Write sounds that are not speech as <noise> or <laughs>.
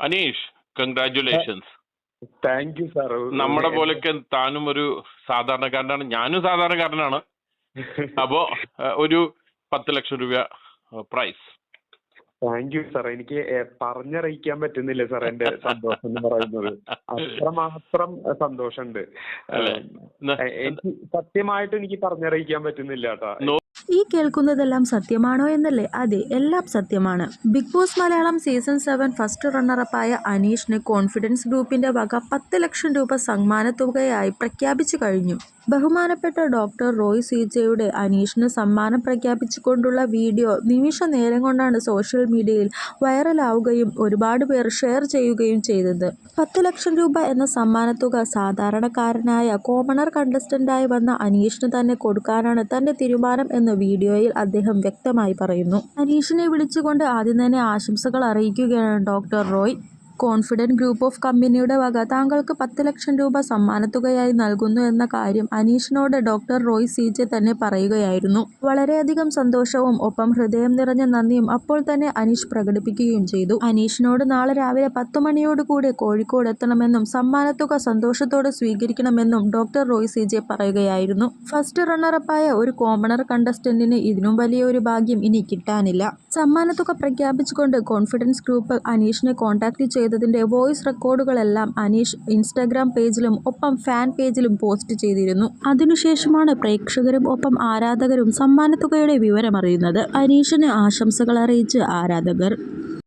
Aneesh congratulations thank you sir നമ്മുടെ പോലൊക്കെ താനും ഒരു സാധാരണക്കാരനാണ്. ഞാനും സാധാരണക്കാരനാണ്. <laughs> അപ്പോ ഒരു പത്ത് ലക്ഷം രൂപ പ്രൈസ് താങ്ക് യു സാർ എനിക്ക് പറഞ്ഞറിയിക്കാൻ പറ്റുന്നില്ല സാർ എന്റെ സന്തോഷം എന്ന് പറയുന്നത്. അത്രമാത്രം സന്തോഷമുണ്ട്. എനിക്ക് സത്യമായിട്ട് എനിക്ക് പറഞ്ഞറിയിക്കാൻ പറ്റുന്നില്ല കേട്ടാ. ഈ കേൾക്കുന്നതെല്ലാം സത്യമാണോ എന്നല്ലേ? അതെ എല്ലാം സത്യമാണ്. Bigg Boss Malayalam season seven first റണ്ണറപ്പായ അനീഷിന് കോൺഫിഡൻസ് ഗ്രൂപ്പിന്റെ വക പത്ത് ലക്ഷം രൂപ സമ്മാന തുകയായി പ്രഖ്യാപിച്ചു കഴിഞ്ഞു. ബഹുമാനപ്പെട്ട ഡോക്ടർ റോയ് സീജയുടെ ജെയുടെ അനീഷിന് സമ്മാനം പ്രഖ്യാപിച്ചുകൊണ്ടുള്ള വീഡിയോ നിമിഷ നേരം കൊണ്ടാണ് സോഷ്യൽ മീഡിയയിൽ വൈറലാവുകയും ഒരുപാട് പേർ ഷെയർ ചെയ്യുകയും ചെയ്തത്. പത്ത് ലക്ഷം രൂപ എന്ന സമ്മാനത്തുക സാധാരണക്കാരനായ കോമണർ കണ്ടസ്റ്റന്റായി വന്ന അനീഷിന് തന്നെ കൊടുക്കാനാണ് തന്റെ തീരുമാനം എന്ന് വീഡിയോയിൽ അദ്ദേഹം വ്യക്തമായി പറയുന്നു. ഹരീഷിനെ വിളിച്ചുകൊണ്ട് ആദ്യം തന്നെ ആശംസകൾ അറിയിക്കുകയാണ് doctor Roy. Confident group of കമ്പനിയുടെ വക താങ്കൾക്ക് പത്ത് ലക്ഷം രൂപ സമ്മാനത്തുകയായി നൽകുന്നു എന്ന കാര്യം അനീഷിനോട് ഡോക്ടർ റോയ് സി ജെ തന്നെ പറയുകയായിരുന്നു. വളരെയധികം സന്തോഷവും ഒപ്പം ഹൃദയം നിറഞ്ഞ നന്ദിയും അപ്പോൾ തന്നെ അനീഷ് പ്രകടിപ്പിക്കുകയും ചെയ്തു. അനീഷിനോട് നാളെ രാവിലെ പത്ത് മണിയോടുകൂടി കോഴിക്കോട് എത്തണമെന്നും സമ്മാനത്തുക സന്തോഷത്തോടെ സ്വീകരിക്കണമെന്നും ഡോക്ടർ റോയ് സി ജെ പറയുകയായിരുന്നു. ഫസ്റ്റ് റണ്ണറപ്പായ ഒരു കോമണർ കണ്ടസ്റ്റന്റിന് ഇതിനും വലിയൊരു ഭാഗ്യം ഇനി കിട്ടാനില്ല. സമ്മാനത്തുക പ്രഖ്യാപിച്ചുകൊണ്ട് കോൺഫിഡൻസ് ഗ്രൂപ്പ് അനീഷിനെ കോൺടാക്ട് ചെയ്തതിന്റെ വോയിസ് റെക്കോർഡുകളെല്ലാം അനീഷ് ഇൻസ്റ്റാഗ്രാം പേജിലും ഒപ്പം ഫാൻ പേജിലും പോസ്റ്റ് ചെയ്തിരുന്നു. അതിനുശേഷമാണ് പ്രേക്ഷകരും ഒപ്പം ആരാധകരും സമ്മാനത്തുകയുടെ വിവരമറിയുന്നത്. അനീഷിന് ആശംസകൾ അറിയിച്ച് ആരാധകർ